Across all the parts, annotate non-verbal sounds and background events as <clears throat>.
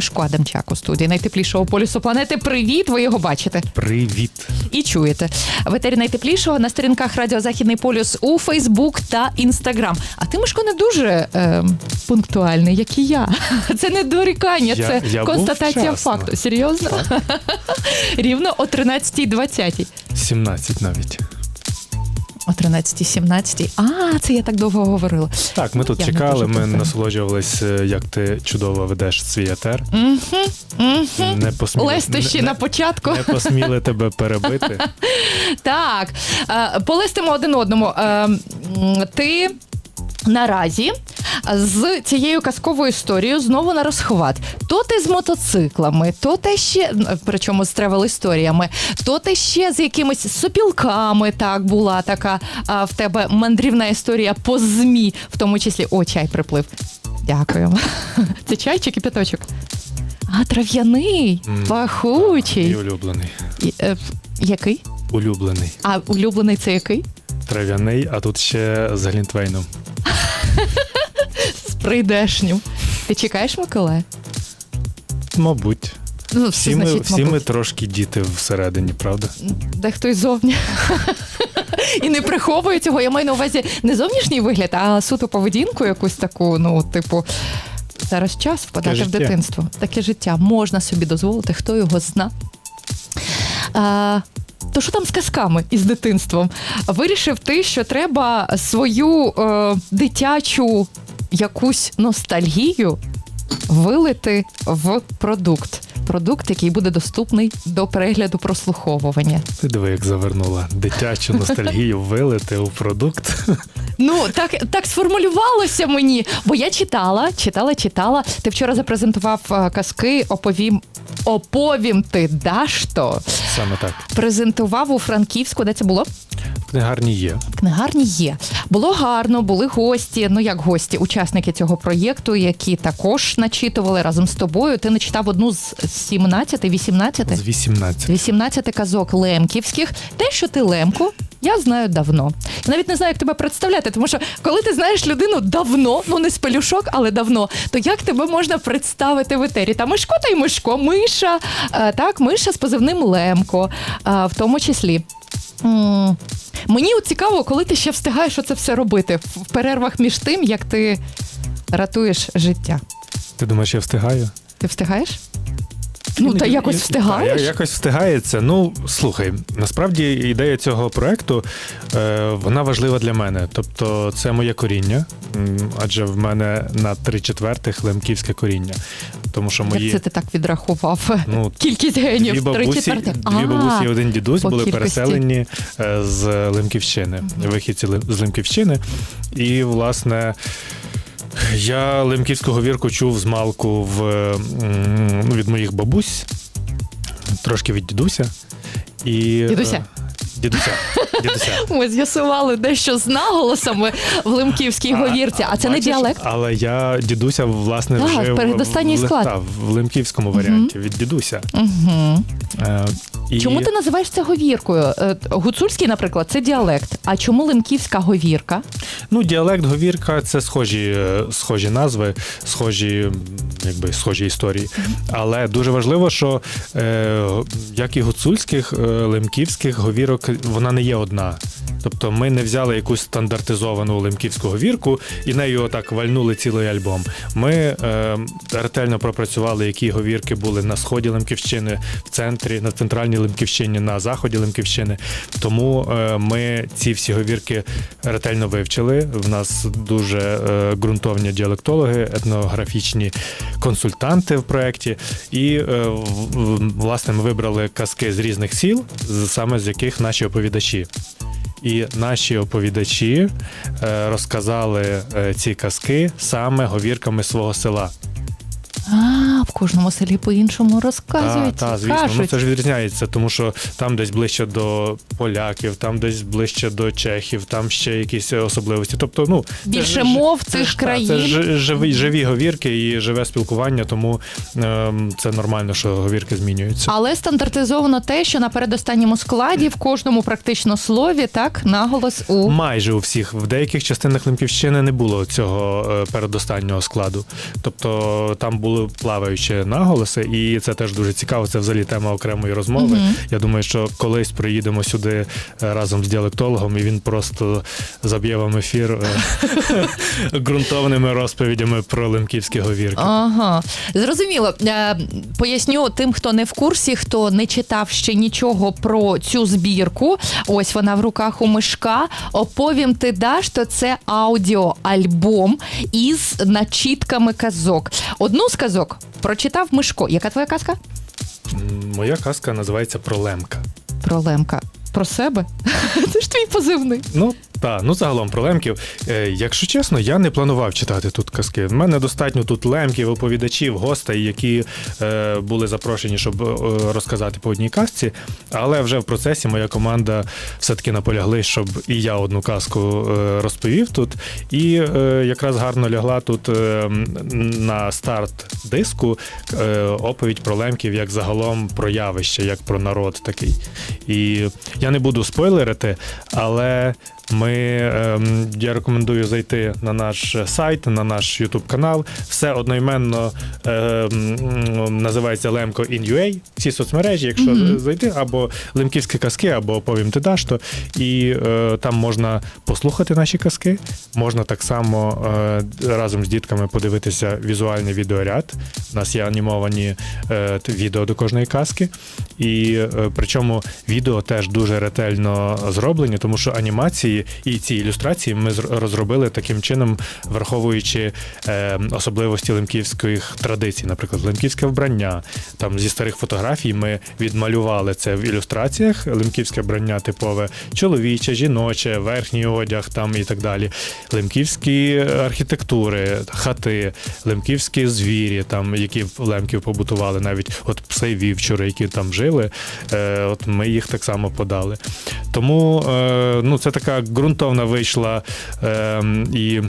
Мишко Адамчак у студії найтеплішого полюсу планети. Привіт! Ви його бачите Привіт. і чуєте. В етері найтеплішого на сторінках Радіо Західний полюс у Фейсбук та Інстаграм. А ти, Мишко, не дуже е, пунктуальний, як і я. <laughs> Це не дорікання, Я- це я констатація факту. Серйозно? <laughs> Рівно о 13.20. 17 навіть. О 13.17. А, це я так довго говорила. Так, ми тут Я чекали, ми насолоджувались, е, як ти чудово ведеш свій етер. Мгм. Не посміли, не, на початку. не посміли тебе перебити. <laughs> Так, полестимо полистимо один одному. Е, Ти наразі з цією казковою історією знову на розхват. То ти з мотоциклами, то ти ще, причому з тревел історіями, то ти ще з якимись сопілками. Так була така а, в тебе мандрівна історія по змі, в тому числі. О, чай приплив. Дякую. <laughs> Це чай чи кипяточок? А, трав'яний, М. пахучий. Мій улюблений. І, е, Який? Улюблений. А улюблений це який? Трав'яний, а тут ще з Глінтвейном. <laughs> З прийдешню. Ти чекаєш Миколая? Мабуть. Ну, Всі ми, значить, всі ми мабуть. трошки діти всередині, правда? Дехто й зовні. І не приховує цього. Я маю на увазі не зовнішній вигляд, а суто поведінку якусь таку, ну, типу. Зараз час впадати в життя. дитинство. Таке життя можна собі дозволити, хто його зна. А, то що там з казками із дитинством? Вирішив ти, що треба свою е, дитячу якусь ностальгію вилити в продукт. Продукт, який буде доступний до перегляду прослуховування. Ти диви, як завернула. Дитячу ностальгію вилити у продукт. Ну так, так сформулювалося мені, бо я читала, читала, читала. Ти вчора запрезентував е, казки оповім. Оповім ти дашто Саме так. презентував у Франківську, де це було? Книгарні є. Книгарні є. Було гарно, були гості. Ну як гості, учасники цього проєкту, які також начитували разом з тобою. Ти начитав одну з 17, 18? З 18. 18 казок лемківських. Те, що ти лемко, я знаю давно. Я навіть не знаю, як тебе представляти, тому що коли ти знаєш людину давно, ну не з пелюшок, але давно, то як тебе можна представити в етері? Та Мишко та й Мишко, Миша, е, так, Миша з позивним Лемко, е, в тому числі. М, Мені от цікаво, коли ти ще встигаєш оце все робити в перервах між тим, як ти ратуєш життя. Ти думаєш, я встигаю? Ти встигаєш? Ну, та якось встигаєш. Та, я- якось встигається. Ну, слухай, насправді ідея цього проекту е, вона важлива для мене. Тобто, це моє коріння, адже в мене на три четвертих лемківське коріння. Тому що мої Як це ти так відрахував? ну, <laughs> Кількість дві генів три бабусі, дві бабусі і один дідусь були кількості. переселені е, з Лемківщини, вихідці з Лемківщини. І, власне. Я лемківську говірку чув з малку в, ну, від моїх бабусь, трошки від дідуся. І, Дідуся? Дідуся. Дідуся. <laughs> Ми з'ясували дещо з наголосами в Лемківській говірці, а це не діалект. Але я дідуся, власне, Так, вже передостанній в, склад. та, в лемківському варіанті від дідуся. Угу. Е, і... Чому ти називаєш це говіркою? Е, Гуцульський, наприклад, це діалект. А чому лемківська говірка? Ну, діалект, говірка це схожі, е, схожі назви, схожі, м, якби схожі історії. Але дуже важливо, що е, як і гуцульських, е, лемківських говірок, вона не є одна. Тобто ми не взяли якусь стандартизовану лемківську говірку і нею отак вальнули цілий альбом. Ми е, ретельно пропрацювали, які говірки були на сході Лемківщини, в центрі, на центральній Лемківщині, на заході Лемківщини. Тому е, ми ці всі говірки ретельно вивчили. В нас дуже е, ґрунтовні діалектологи, етнографічні консультанти в проєкті. І е, в- власне ми вибрали казки з різних сіл, саме з яких наші оповідачі. І наші оповідачі е, розказали е, ці казки саме говірками свого села. А, в кожному селі по-іншому розказують. Так, та, звісно, кажуть. ну це ж відрізняється, тому що там десь ближче до поляків, там десь ближче до чехів, там ще якісь особливості. Тобто, ну Більше ж- мов це цих та, країн. Це ж живі, живі говірки і живе спілкування, тому ем, це нормально, що говірки змінюються. Але стандартизовано те, що на передостанньому складі в кожному практично слові так наголос у Майже у всіх в деяких частинах Лемківщини не було цього е, передостаннього складу. Тобто там були плаваючі наголоси, і це теж дуже цікаво. Це взагалі тема окремої розмови. Мгм. Я думаю, що колись приїдемо сюди е, разом з діалектологом, і він просто заб'є вам ефір е, <laughs> ґрунтовними розповідями про лемківські говірки. Ага, зрозуміло. Е, Поясню тим, хто не в курсі, хто не читав ще нічого про цю збірку. Ось вона в руках у мишка. Оповім ти даш, то це аудіоальбом із начітками казок. Одну з казок прочитав Мишко. Яка твоя казка? Моя казка називається про лемка. Про Лемка. Про себе? Це ж твій позивний. Ну та ну загалом про лемків. Е, якщо чесно, я не планував читати тут казки. В мене достатньо тут лемків, оповідачів, гостей, які е, були запрошені, щоб е, розказати по одній казці. Але вже в процесі моя команда все-таки наполягли, щоб і я одну казку е, розповів тут. І е, якраз гарно лягла тут е, на старт диску е, оповідь про лемків як загалом про явище, як про народ такий. І я не буду спойлерити, але ми, ем, я рекомендую зайти на наш сайт, на наш YouTube канал. Все одноіменно ем, називається Лемко in.ua, всі соцмережі, якщо Мгм. зайти, або Лемківські казки, або Повім ти даш то. І е, там можна послухати наші казки. Можна так само е, разом з дітками подивитися візуальний відеоряд. У нас є анімовані е, відео до кожної казки. І е, причому відео теж дуже ретельно зроблені, тому що анімації і ці ілюстрації ми розробили таким чином, враховуючи е, особливості лемківських традицій, наприклад, лемківське вбрання. Там зі старих фотографій ми відмалювали це в ілюстраціях. Лемківське вбрання типове чоловіче, жіноче, верхній одяг там і так далі. Лемківські архітектури, хати, лемківські звірі, там які в лемків побутували, навіть от пси вівчури, які там жили. Е, от ми їх так само подали. Тому е, ну, це така ґрунтовна вийшла е, і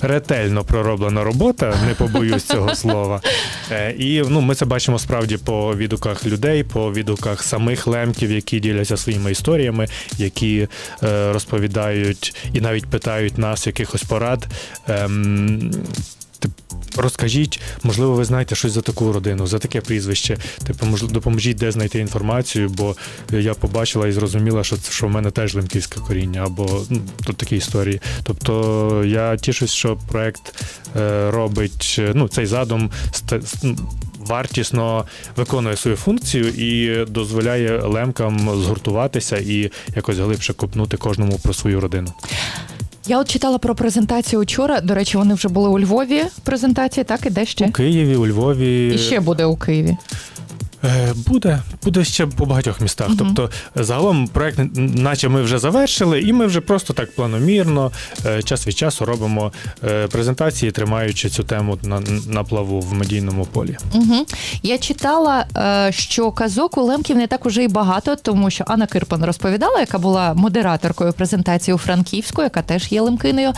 ретельно пророблена робота, не побоюсь цього <laughs> слова. Е, і ну, ми це бачимо справді по відгуках людей, по відгуках самих лемків, які діляться своїми історіями, які е, розповідають і навіть питають нас якихось порад. Ем, тип, Розкажіть, можливо, ви знаєте щось за таку родину, за таке прізвище. Типу, мож- допоможіть, де знайти інформацію, бо я побачила і зрозуміла, що, що в мене теж лемківське коріння, або ну, тут такі історії. Тобто я тішусь, що проект е, робить е, ну, цей задум ну, вартісно виконує свою функцію і дозволяє лемкам згуртуватися і якось глибше копнути кожному про свою родину. Я от читала про презентацію вчора. До речі, вони вже були у Львові. Презентації, так і де ще? У Києві, у Львові І ще буде у Києві. Е, Буде, буде ще по багатьох містах. Мгм. Тобто, загалом проект, наче ми вже завершили, і ми вже просто так планомірно е, час від часу робимо е, презентації, тримаючи цю тему на, на плаву в медійному полі. Угу. Я читала, що казок у Лемків не так уже й багато, тому що Анна Кирпан розповідала, яка була модераторкою презентації у Франківську, яка теж є лемкиною.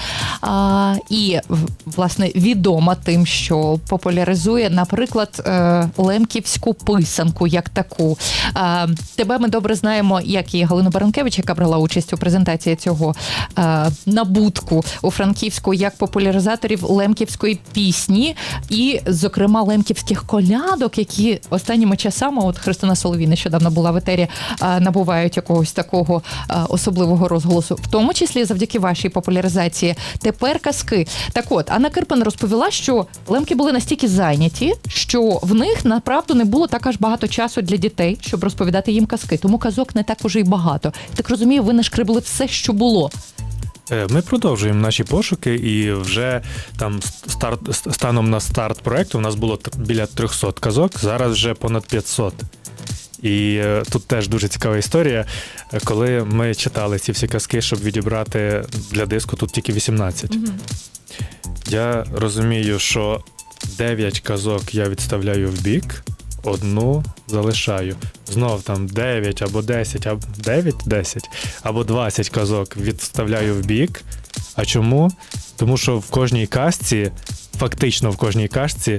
І власне відома тим, що популяризує, наприклад, лемківську писанку як таку. Тебе ми добре знаємо, як і Галину Баранкевич, яка брала участь у презентації цього набутку у Франківську як популяризаторів лемківської пісні, і, зокрема, лемківських колядок, які останніми часами, от Христина Соловій нещодавно була в етері, набувають якогось такого особливого розголосу, в тому числі завдяки вашій популяризації. Тепер казки. Так от Анна Кирпин розповіла, що лемки були настільки зайняті, що в них направду не було так аж багато часу для дітей, щоб розповідати їм казки. Тому казок не так уже й багато. Так розумію, ви нашкребли все, що було. Е, Ми продовжуємо наші пошуки, і вже там старт станом на старт проекту у нас було біля 300 казок, зараз вже понад 500. І е, тут теж дуже цікава історія. Е, Коли ми читали ці всі казки, щоб відібрати для диску, тут тільки 18. Я розумію, що 9 казок я відставляю в бік, одну залишаю. Знов там 9 або 10, або 9, 10, або 20 казок відставляю в бік. А чому? Тому що в кожній казці, фактично в кожній казці,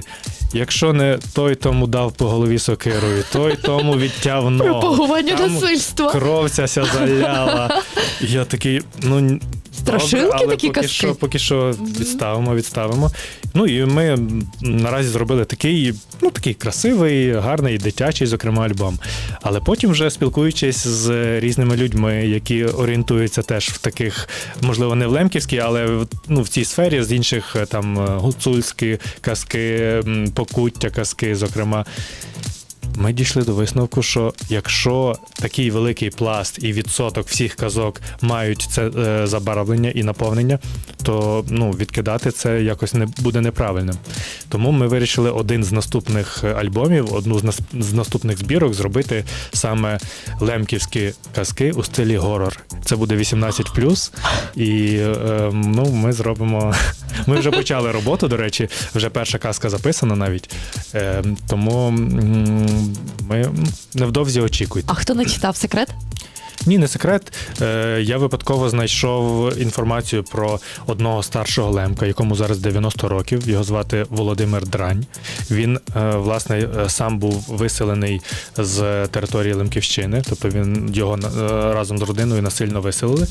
якщо не той тому дав по голові сокирою, той тому відтяв <laughs> ногу. Пропагування насильства. Кров ця ся заляла. <laughs> Я такий, ну Страшилки Добре, але такі поки казки? Що, поки що відставимо, відставимо. Ну і ми наразі зробили такий, ну такий красивий, гарний, дитячий, зокрема, альбом. Але потім, вже спілкуючись з різними людьми, які орієнтуються теж в таких, можливо, не в лемківській, але ну, в цій сфері з інших е, там е, гуцульські казки, покуття казки, зокрема. Ми дійшли до висновку, що якщо такий великий пласт і відсоток всіх казок мають це е, забарвлення і наповнення, то ну, відкидати це якось не буде неправильним. Тому ми вирішили один з наступних е, альбомів, одну з, нас, з наступних збірок зробити саме лемківські казки у стилі горор. Це буде 18+, і е, ну, ми зробимо. <laughs> Ми вже почали роботу, до речі, вже перша казка записана навіть. Е, тому ми невдовзі очікуйте. А хто не читав секрет? Ні, не секрет. Е, я випадково знайшов інформацію про одного старшого лемка, якому зараз 90 років. Його звати Володимир Дрань. Він, е, власне, е, сам був виселений з території Лемківщини, тобто він його разом з родиною насильно виселили.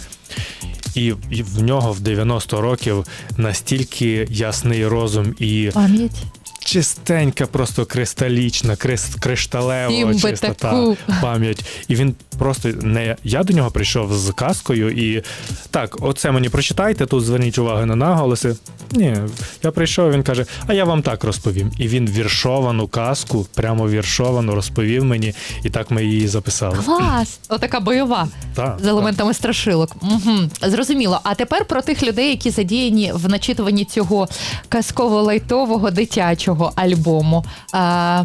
І в нього в 90 років настільки ясний розум і Пам'ять. Чистенька, просто кристалічна, крис, кришталева Їм би чистота, таку. пам'ять. І він просто не я до нього прийшов з казкою, і так, оце мені прочитайте, тут зверніть увагу на наголоси. Ні, я прийшов, він каже, а я вам так розповім. І він віршовану казку, прямо віршовану, розповів мені, і так ми її записали. Клас! Отака бойова Так, з елементами страшилок. Угу. Зрозуміло. А тепер про тих людей, які задіяні в начитуванні цього казково-лайтового дитячого альбому. А,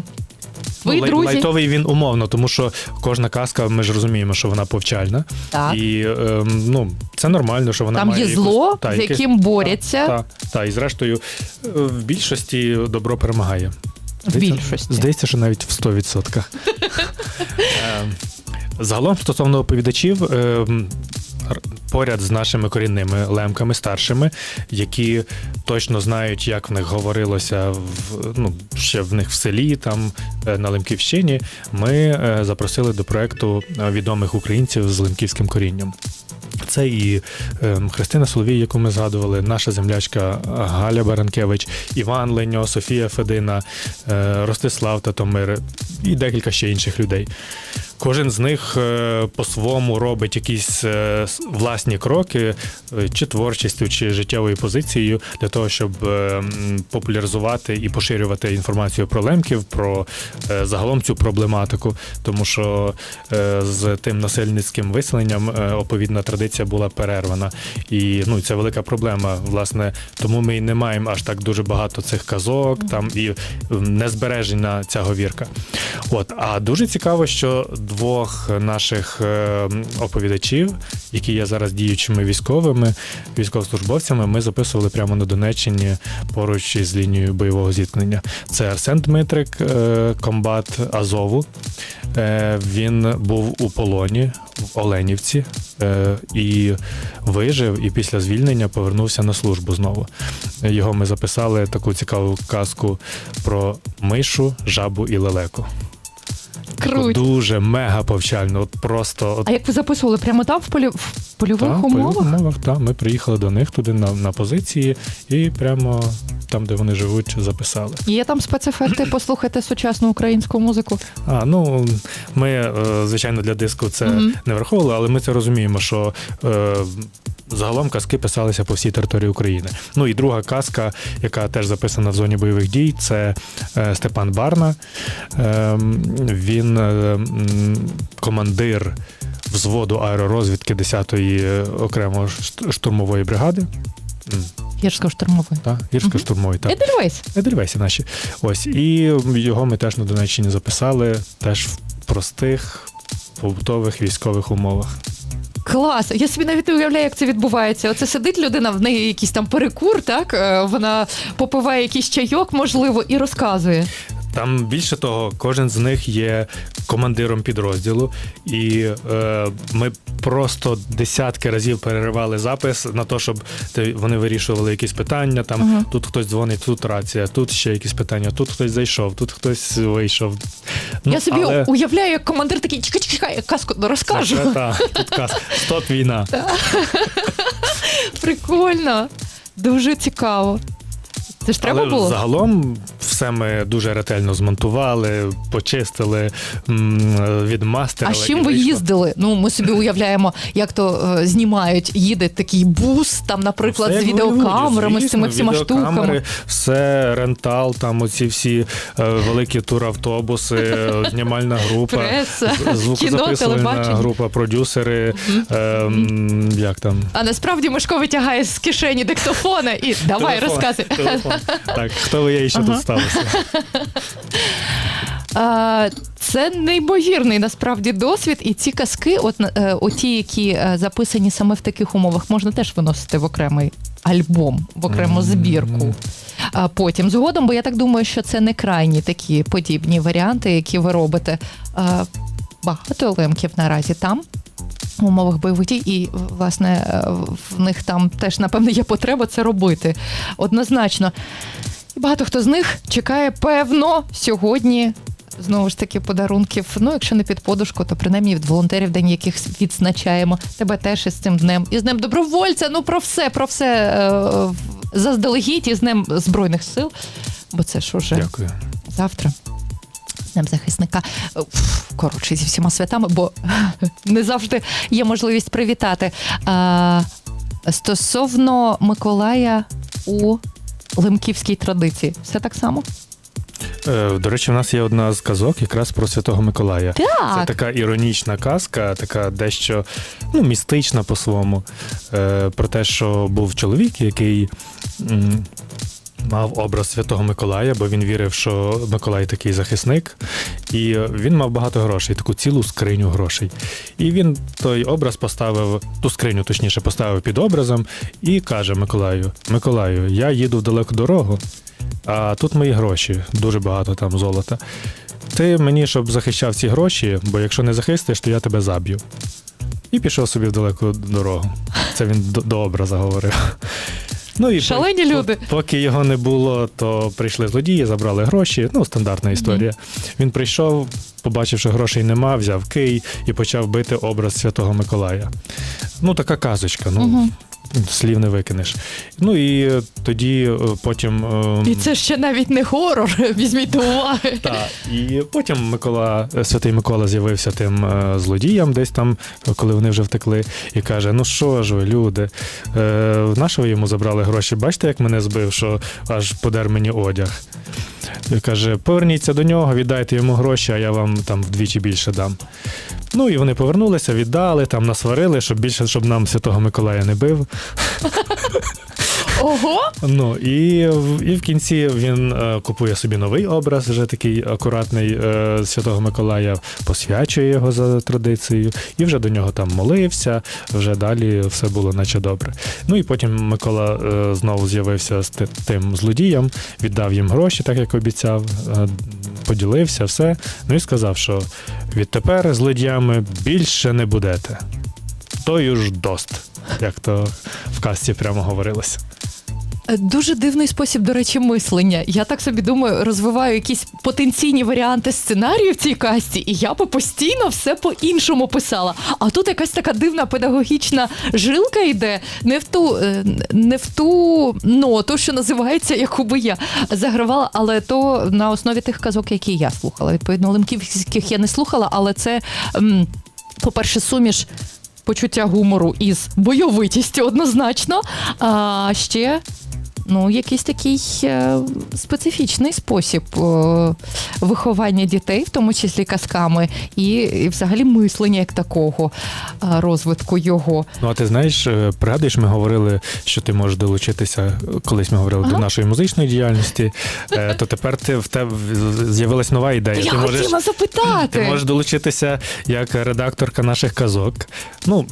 твої Ну, друзі. Лайтовий він умовно, тому що кожна казка, ми ж розуміємо, що вона повчальна. Так. І ем, ну, це нормально, що вона Там має є якусь- зло, та, з якесь- яким борються Так, та, і зрештою, е, в більшості добро перемагає. в Здається- більшості. Здається, що навіть в 100%. <laughs> Ем, Загалом, стосовно оповідачів, ем, поряд з нашими корінними лемками старшими, які точно знають, як в них говорилося в, ну, ще в них в селі, там е, на Лемківщині, ми е, запросили до проекту е, відомих українців з лемківським корінням. Це і Христина Соловій, яку ми згадували, наша землячка Галя Баранкевич, Іван Леньо, Софія Федина, Ростислав Татомир і декілька ще інших людей. Кожен з них е, по-своєму робить якісь е, власні кроки, е, чи творчістю, чи життєвою позицією для того, щоб популяризувати і поширювати інформацію про лемків, про загалом цю проблематику, тому що з тим насильницьким виселенням оповідна традиція була перервана. І ну, це велика проблема. Власне, тому ми і не маємо аж так дуже багато цих казок, там і не збережена ця говірка. От, а дуже цікаво, що двох наших е, оповідачів, які є зараз діючими військовими, військовослужбовцями, ми записували прямо на Донеччині поруч із лінією бойового зіткнення. Це Арсен Дмитрик, е, комбат Азову. Е, Він був у полоні в Оленівці і вижив, і після звільнення повернувся на службу знову. Його ми записали таку цікаву казку про мишу, жабу і лелеку. Круто. Дуже мега повчально. От просто от, А як ви записували прямо там в, полі... в польових та, в умовах? польових умовах та, ми приїхали до них туди на, на позиції і прямо там, де вони живуть, записали. Є там спецефекти, <clears throat> послухайте сучасну українську музику. А ну ми, е, звичайно, для диску це Мгм. не враховували, але ми це розуміємо, що. Е, Загалом казки писалися по всій території України. Ну і друга казка, яка теж записана в зоні бойових дій, це е, Степан Барна. Ем, він е, командир взводу аеророзвідки 10-ї окремої штурмової бригади. М, Гірсько штурмовий. Та, гірсько штурмової. Так. Едельвейс. Едельвейси наші. Ось. І його ми теж на Донеччині записали, теж в простих побутових військових умовах. Клас. Я собі навіть не уявляю, як це відбувається. Оце сидить людина, в неї якийсь там перекур, так? Е, Вона попиває якийсь чайок, можливо, і розказує. Там більше того, кожен з них є командиром підрозділу, і е, ми просто десятки разів переривали запис на те, щоб вони вирішували якісь питання. Там Ага. тут хтось дзвонить, тут рація, тут ще якісь питання, тут хтось зайшов, тут хтось вийшов. Ну, Я собі але- уявляю, як командир такий, чекай, чекай, казку розкажу. Це, та, тут каз. Стоп війна. <laughs> Прикольно. Дуже цікаво. Це ж треба Але було. загалом все ми дуже ретельно змонтували, почистили, м, відмастерили. А з чим ви вийшло. їздили? Ну, ми собі уявляємо, як то е, знімають, їде такий бус, там, наприклад, Все з відеокамерами, з цими всіма штуками. Все, рентал, там оці всі е, великі туравтобуси, е, знімальна група, Преса, кіно, звукозаписувальна група, продюсери. е, як там? А насправді Мишко витягає з кишені диктофона і давай розказуй. <laughs> Так, хто ви є і що Ага. тут сталося? <laughs> А, Це неймовірний насправді досвід, і ці казки, от е, оті, які е, записані саме в таких умовах, можна теж виносити в окремий альбом, в окрему збірку. А потім згодом, бо я так думаю, що це не крайні такі подібні варіанти, які ви робите. А, Багато лемків наразі там. В умовах бойових дій, і власне е, в них там теж напевно є потреба це робити. Однозначно. І багато хто з них чекає, певно, сьогодні. Знову ж таки, подарунків. Ну, якщо не під подушку, то принаймні від волонтерів, день яких відзначаємо. Тебе теж із цим днем. І з днем добровольця. Ну про все, про все е, заздалегідь і з днем Збройних сил. Бо це ж уже Дякую. завтра. Днем захисника. Е, Коротше, зі всіма святами, бо <laughs> не завжди є можливість привітати. А, стосовно Миколая у лемківській традиції, все так само? Е, До речі, у нас є одна з казок якраз про Святого Миколая. Це така іронічна казка, така дещо ну, містична по-своєму. Е, про те, що був чоловік, який мав образ Святого Миколая, бо він вірив, що Миколай такий захисник, і він мав багато грошей, таку цілу скриню грошей. І він той образ поставив, ту скриню, точніше, поставив під образом і каже Миколаю: Миколаю, я їду в далеку дорогу, а тут мої гроші, дуже багато там золота. Ти мені, щоб захищав ці гроші, бо якщо не захистиш, то я тебе заб'ю. І пішов собі в далеку дорогу. Це він до, до образа говорив. Ну і Шалені по- люди. Поки його не було, то прийшли злодії, забрали гроші. Ну, стандартна історія. Він прийшов, побачив, що грошей нема, взяв кий і почав бити образ Святого Миколая. Ну, така казочка. Ну, Мгм. Слів не викинеш. Ну і е, тоді е, потім. е, І це ще навіть не горор, <laughs> візьміть до уваги. та, і потім Микола, святий Микола з'явився тим злодіям десь там, коли вони вже втекли, і каже: Ну що ж ви, люди, на що ви йому забрали гроші? Бачите, як мене збив, що аж подер мені одяг. І каже: поверніться до нього, віддайте йому гроші, а я вам там вдвічі більше дам. Ну і вони повернулися, віддали, там насварили, щоб більше, щоб нам Святого Миколая не бив. Ого! Ну і, і в кінці він е, купує собі новий образ, вже такий акуратний е, Святого Миколая, посвячує його за традицією, і вже до нього там молився. Вже далі все було наче добре. Ну і потім Микола е, знову з'явився з тим злодієм, віддав їм гроші, так як обіцяв, е, поділився, все. Ну і сказав, що відтепер злодіями більше не будете. Тою ж дост, як то в касті прямо говорилося. Е, Дуже дивний спосіб, до речі, мислення. Я так собі думаю, розвиваю якісь потенційні варіанти сценарію в цій касті, і я би постійно все по-іншому писала. А тут якась така дивна педагогічна жилка йде не в ту, е, не в ту ноту, що називається, яку би я загравала, але то на основі тих казок, які я слухала. Відповідно, лемківських я не слухала, але це, по-перше, суміш. Почуття гумору із бойовитістю однозначно. А ще ну, якийсь такий е, специфічний спосіб е, виховання дітей, в тому числі казками, і, і взагалі мислення як такого, е, розвитку його. Ну, а ти знаєш, пригадуєш, ми говорили, що ти можеш долучитися, колись ми говорили Ага. до нашої музичної діяльності, е, то тепер ти в тебе з'явилась нова ідея. Я ти можеш, запитати. ти можеш долучитися як редакторка наших казок. Ну,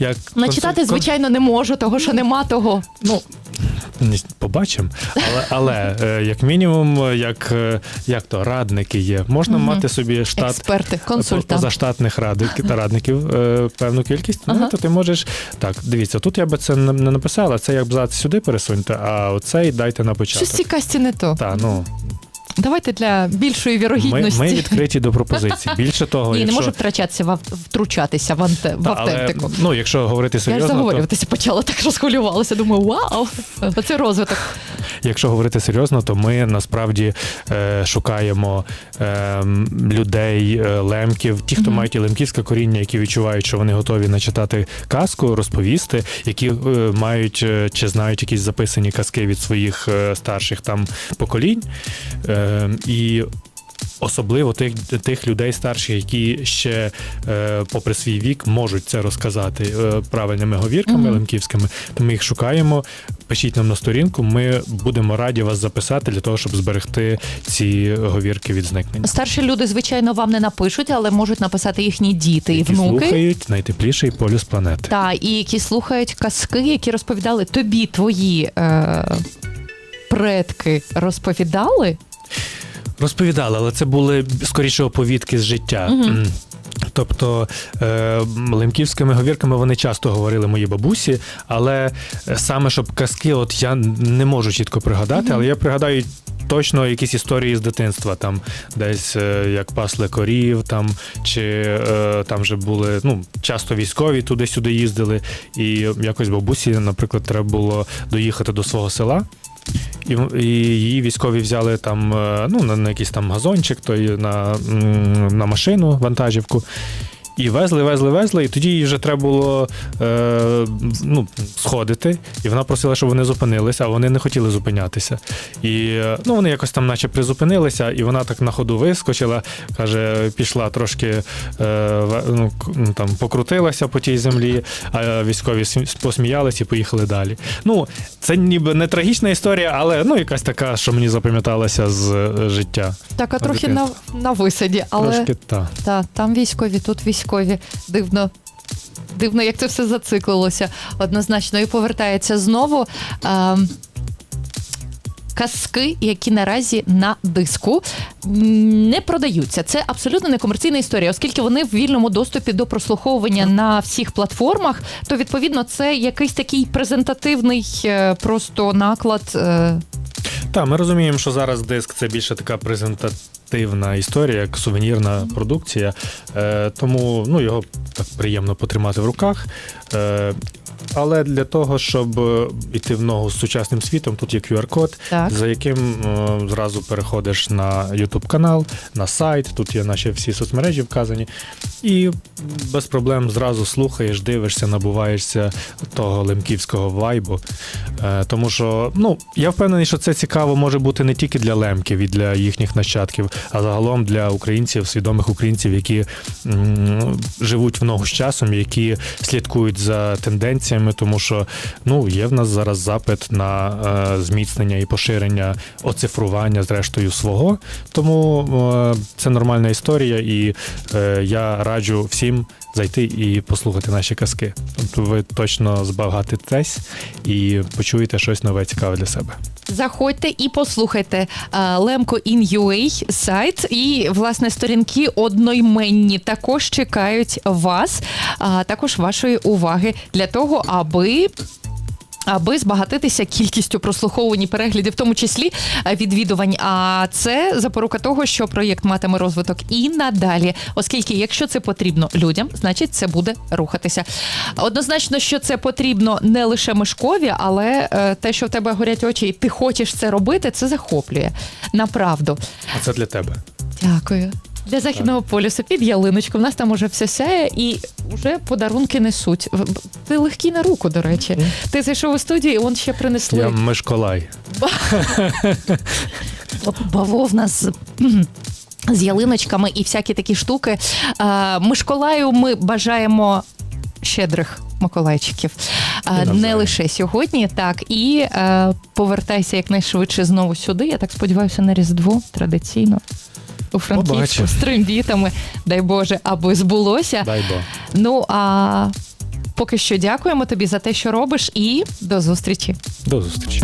як Начитати, консуль- звичайно, не можу, того що нема того. Ну, побачимо. Але, але е, як мінімум, як, е, як то радники є, можна Мгм. мати собі штат Експерти, консультанти. позаштатних <laughs> радників е, певну кількість. Ага. Ну, то ти можеш так, дивіться, тут я би це не написала, це як абзац сюди пересуньте, а оцей дайте на Щось початок. цій касті не то. Так, ну Давайте для більшої вірогідності. ми відкриті до пропозицій. Більше того, Ні, не якщо, може втрачатися в втручатися в, анте, в автентику. але, ну, якщо говорити Я ж заговорюватися то, почала, так розхвилювалася. Думаю, вау, оце розвиток. Якщо говорити серйозно, то ми насправді е, шукаємо е, людей, е, лемків, ті, хто Мгм. мають і лемківське коріння, які відчувають, що вони готові начитати казку, розповісти, які е, мають е, чи знають якісь записані казки від своїх е, старших там поколінь. Е, і Особливо тих, тих людей старших, які ще, е, попри свій вік, можуть це розказати е, правильними говірками Мгм. лемківськими. То ми їх шукаємо. Пишіть нам на сторінку. Ми будемо раді вас записати для того, щоб зберегти ці говірки від зникнення. Старші люди, звичайно, вам не напишуть, але можуть написати їхні діти і Які внуки. слухають найтепліший полюс планети. Та, і які слухають казки, які розповідали тобі твої е, предки розповідали. Розповідали, але це були скоріше оповідки з життя. М. Тобто е, лемківськими говірками вони часто говорили мої бабусі, але е, саме щоб казки, от я не можу чітко пригадати, але я пригадаю. Точно якісь історії з дитинства, там десь е, як пасли корів, там чи там вже були ну часто військові туди-сюди їздили, і якось бабусі, наприклад, треба було доїхати до свого села. І, і її військові взяли там е, ну, на, на якийсь там газончик, то на, на машину, вантажівку. І везли, везли, везли, і тоді їй вже треба було е, ну, сходити. І вона просила, щоб вони зупинилися, а вони не хотіли зупинятися. І е, ну, вони якось там, наче призупинилися, і вона так на ходу вискочила, каже, пішла трошки е, ну, ну, там, покрутилася по тій землі, а військові см- посміялись і поїхали далі. Ну, це ніби не трагічна історія, але ну, якась така, що мені запам'яталася з е, життя. Так, а трохи на, на висаді, але Трошки та. та, там військові, тут військові. Дивно. Дивно, як це все зациклилося однозначно. І повертається знову. Ем, Казки, які наразі на диску не продаються. Це абсолютно не комерційна історія, оскільки вони в вільному доступі до прослуховування на всіх платформах, то відповідно це якийсь такий презентативний е, просто наклад. е, Так, ми розуміємо, що зараз диск це більше така презентативна історія, як сувенірна продукція. Е, тому ну, його так приємно потримати в руках. Е, але для того, щоб е, йти в ногу з сучасним світом, тут є QR-код, Так. за яким е, зразу переходиш на YouTube канал, на сайт. Тут є наші всі соцмережі вказані. І без проблем зразу слухаєш, дивишся, набуваєшся того лемківського вайбу. Е, тому що ну, я впевнений, що це цікаво може бути не тільки для лемків і для їхніх нащадків, а загалом для українців, свідомих українців, які м, живуть в ногу з часом, які слідкують за тенденціями, тому що ну, є в нас зараз запит на е, зміцнення і поширення оцифрування, зрештою, свого. Тому е, це нормальна історія, і е, я раджу всім зайти і послухати наші казки. Тобто ви точно збагатитесь і почуєте щось нове цікаве для себе. Заходьте і послухайте Лемко in UA сайт і власне сторінки одноіменні також чекають вас, а також вашої уваги для того, аби. Аби збагатитися кількістю прослуховувань переглядів, в тому числі е, відвідувань. А це запорука того, що проєкт матиме розвиток і надалі, оскільки, якщо це потрібно людям, значить це буде рухатися. Однозначно, що це потрібно не лише Мишкові, але е, те, що в тебе горять очі, і ти хочеш це робити, це захоплює. Направду. А це для тебе. Дякую. Для західного полюсу під ялиночку. В нас там уже все сяє і вже подарунки несуть. Ти легкий на руку, до речі. Ти зайшов у студію, і он ще принесли. Я Мишколай. <laughs> бавовна з. З ялиночками і всякі такі штуки. Мишколаю ми бажаємо щедрих Миколайчиків. Не лише сьогодні, так. І е, повертайся якнайшвидше знову сюди. Я так сподіваюся, на Різдво традиційно. У Франківську з з трембітами, дай Боже, аби збулося. Дай Бог. Ну а поки що дякуємо тобі за те, що робиш, і до зустрічі. До зустрічі.